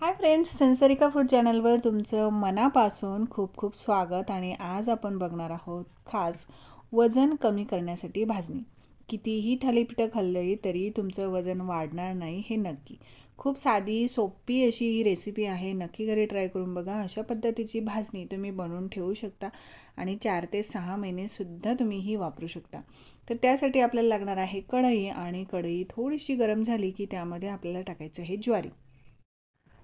Hi friends सेन्सरिका food चॅनलवर तुमचं मनापासून खूप खूप स्वागत आणि आज आपण बघणार आहोत खास वजन कमी करण्यासाठी भाजणी. कितीही थालीपीठं खाल्लंही तरी तुमचं वजन वाढणार नाही हे नक्की. खूप साधी सोपी अशी ही रेसिपी आहे. नक्की घरी ट्राय करून बघा. अशा पद्धतीची भाजणी तुम्ही बनवून ठेवू शकता आणि चार ते सहा महिनेसुद्धा तुम्ही ही वापरू शकता. तर त्यासाठी आपल्याला लागणार आहे कढई आणि कढई थोडीशी गरम झाली की त्यामध्ये आपल्याला टाकायचं आहे ज्वारी.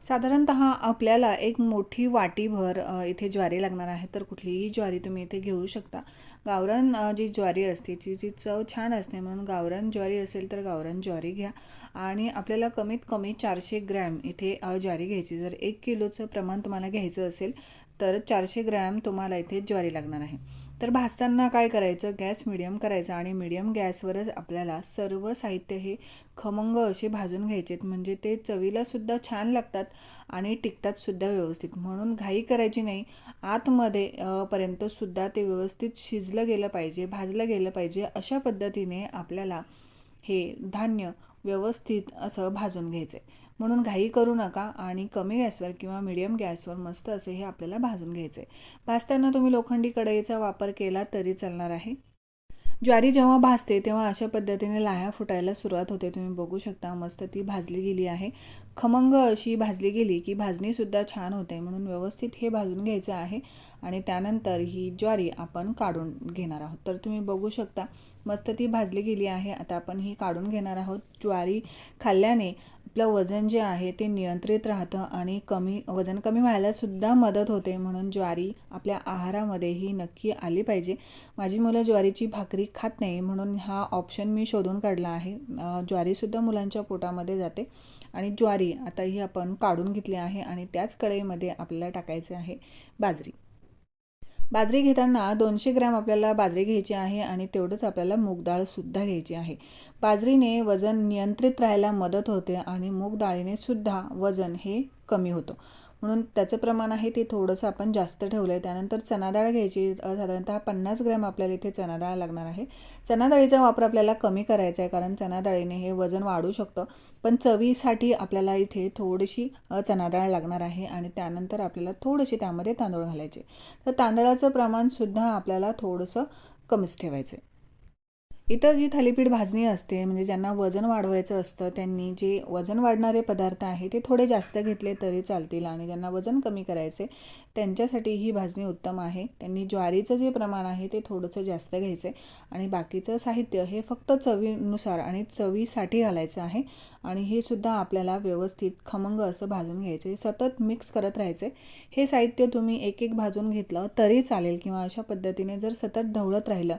साधारणत आपल्याला एक मोठी वाटीभर इथे ज्वारी लागणार आहे तर कुठलीही ज्वारी तुम्ही इथे घेऊ शकता. गावरान जी ज्वारी असते जी जी चव छान असते म्हणून गावरान ज्वारी असेल तर गावरान ज्वारी घ्या. आणि आपल्याला कमीत कमी चारशे ग्रॅम इथे ज्वारी घ्यायची. जर एक किलोचं प्रमाण तुम्हाला घ्यायचं असेल तर चारशे ग्रॅम तुम्हाला इथे ज्वारी लागणार आहे. तर भाजताना काय करायचं? गॅस मिडियम करायचा आणि मिडियम गॅसवरच आपल्याला सर्व साहित्य हे खमंग असे भाजून घ्यायचेत. म्हणजे ते चवीलासुद्धा छान लागतात आणि टिकतात सुद्धा व्यवस्थित. म्हणून घाई करायची नाही. आतमध्ये पर्यंतसुद्धा ते व्यवस्थित शिजलं गेलं पाहिजे भाजलं गेलं पाहिजे अशा पद्धतीने आपल्याला हे धान्य व्यवस्थित असं भाजून घ्यायचं. आहे म्हणून घाई करू नका आणि कमी गॅसवर किंवा मिडियम गॅसवर मस्त असे हे आपल्याला भाजून घ्यायचे. आहे भाजताना तुम्ही लोखंडी कढईचा वापर केला तरी चालणार आहे. ज्वारी जेव्हा भाजते तेव्हा अशा पद्धतीने लाह्या फुटायला सुरुवात होते. तुम्ही बघू शकता मस्त ती भाजली गेली आहे. खमंग अशी भाजली गेली की भाजणीसुद्धा छान होते म्हणून व्यवस्थित हे भाजून घ्यायचं आहे आणि त्यानंतर ही ज्वारी आपण काढून घेणार आहोत. तर तुम्ही बघू शकता मस्त ती भाजली गेली आहे. आता आपण ही काढून घेणार आहोत. ज्वारी खाल्ल्याने आपलं वजन जे आहे ते नियंत्रित राहतं आणि कमी वजन कमी व्हायलासुद्धा मदत होते म्हणून ज्वारी आपल्या आहारामध्ये ही नक्की आली पाहिजे. माझी मुलं ज्वारीची भाकरी खात नाही म्हणून हा ऑप्शन मी शोधून काढला आहे. ज्वारीसुद्धा मुलांच्या पोटामध्ये जाते आणि ज्वारी आता ही आपण काढून घेतली आहे आणि त्याच कढईमध्ये आपल्याला टाकायचे आहे बाजरी. बाजरी घेताना दोनशे ग्रॅम आपल्याला बाजरी घ्यायची आहे आणि तेवढंच आपल्याला मूगडाळसुद्धा घ्यायची आहे. बाजरीने वजन नियंत्रित राहायला मदत होते आणि मूग डाळीने सुद्धा वजन हे कमी होतं. म्हणून त्याचं प्रमाण आहे ते थोडंसं आपण जास्त ठेवलं आहे त्यानंतर चणाडाळ घ्यायची साधारणतः पन्नास ग्रॅम आपल्याला इथे चणाडाळ लागणार आहे. चणाडाळीचा वापर आपल्याला कमी करायचा आहे कारण चणाडाळीने हे वजन वाढू शकतं. पण चवीसाठी आपल्याला इथे थोडीशी चणाडाळ डाळ लागणार आहे आणि त्यानंतर आपल्याला थोडेसे त्यामध्ये तांदूळ घालायचे. तर तांदळाचं प्रमाणसुद्धा आपल्याला थोडंसं कमीच ठेवायचं आहे इतर जी थालीपीठ भाजणी असते म्हणजे ज्यांना वजन वाढवायचं असतं त्यांनी जे वजन वाढणारे पदार्थ आहे ते थोडे जास्त घेतले तरी चालतील आणि ज्यांना वजन कमी करायचे त्यांच्यासाठी ही भाजणी उत्तम आहे. त्यांनी ज्वारीचं जे प्रमाण आहे ते थोडंसं जास्त घ्यायचं आहे आणि बाकीचं साहित्य हे फक्त चवीनुसार आणि चवीसाठी घालायचं आहे. आणि हे सुद्धा आपल्याला व्यवस्थित खमंग असं भाजून घ्यायचं आहे सतत मिक्स करत राहायचं हे साहित्य तुम्ही एक एक भाजून घेतलं तरी चालेल किंवा अशा पद्धतीने जर सतत ढवळत राहिलं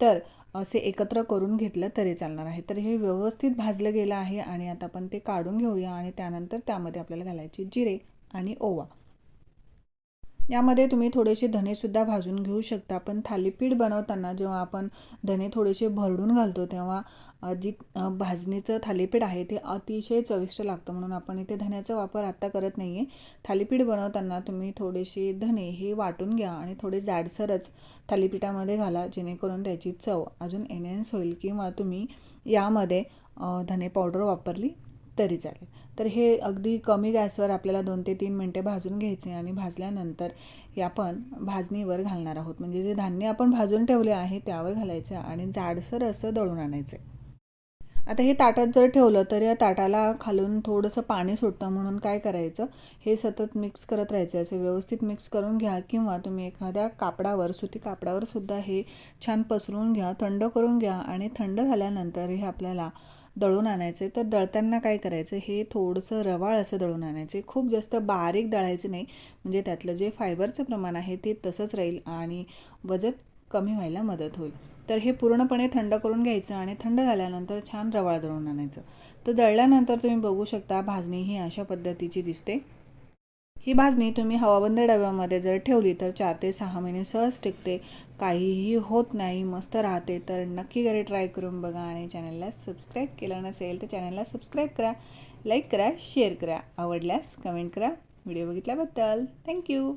तर असे एकत्र करून घेतलं तरी चालणार आहे. तर हे व्यवस्थित भाजलं गेलं आहे आणि आता आपण ते काढून घेऊया आणि त्यानंतर त्यामध्ये आपल्याला घालायचे जिरे आणि ओवा. यामध्ये तुम्ही थोडेसे धनेसुद्धा भाजून घेऊ शकता. पण थालीपीठ बनवताना जेव्हा आपण धने थोडेसे भरडून घालतो तेव्हा जी भाजणीचं थालीपीठ आहे ते अतिशय चविष्ट लागतं. म्हणून आपण इथे धन्याचा वापर आत्ता करत नाही आहे थालीपीठ बनवताना तुम्ही थोडेसे धने हे वाटून घ्या आणि थोडे जाडसरच थालीपीठामध्ये घाला जेणेकरून त्याची चव अजून एनहेन्स होईल किंवा तुम्ही यामध्ये धने पावडर वापरली तरी चालेल. तर हे अगदी कमी गॅसवर आपल्याला दोन ते तीन मिनटे भाजून घ्यायचे आणि भाजल्यानंतर हे आपण भाजणीवर घालणार आहोत. म्हणजे जे धान्य आपण भाजून ठेवले आहे त्यावर घालायचं आणि जाडसर असं दळून आणायचं. आता हे ताटात जर ठेवलं तर या ताटाला खालून थोडंसं पाणी सुटतं म्हणून काय करायचं? हे सतत मिक्स करत राहायचं. असे व्यवस्थित मिक्स करून घ्या किंवा तुम्ही एखाद्या कापडावर सुती कापडावर सुद्धा हे छान पसरून घ्या थंड करून घ्या आणि थंड झाल्यानंतर हे आपल्याला दळून आणायचे. तर दळताना काय करायचं? हे थोडंसं रवाळ असं दळून आणायचे. खूप जास्त बारीक दळायचे नाही. म्हणजे त्यातलं जे फायबरचं प्रमाण आहे ते तसंच राहील आणि वजन कमी व्हायला मदत होईल. तर हे पूर्णपणे थंड करून घ्यायचं आणि थंड झाल्यानंतर छान रवाळ दळून आणायचं. तर दळल्यानंतर तुम्ही बघू शकता भाजणी ही अशा पद्धतीची दिसते. ही भाजणी तुम्ही हवाबंद डब्यामध्ये जर ठेवली तर चार ते सहा महिने सहज टिकते. काहीही होत नाही मस्त राहते. तर नक्की घरी ट्राय करून बघा आणि चॅनलला सबस्क्राईब केलं नसेल तर चॅनलला सबस्क्राईब करा लाईक करा शेअर करा. आवडल्यास कमेंट करा. व्हिडिओ बघितल्याबद्दल. थँक्यू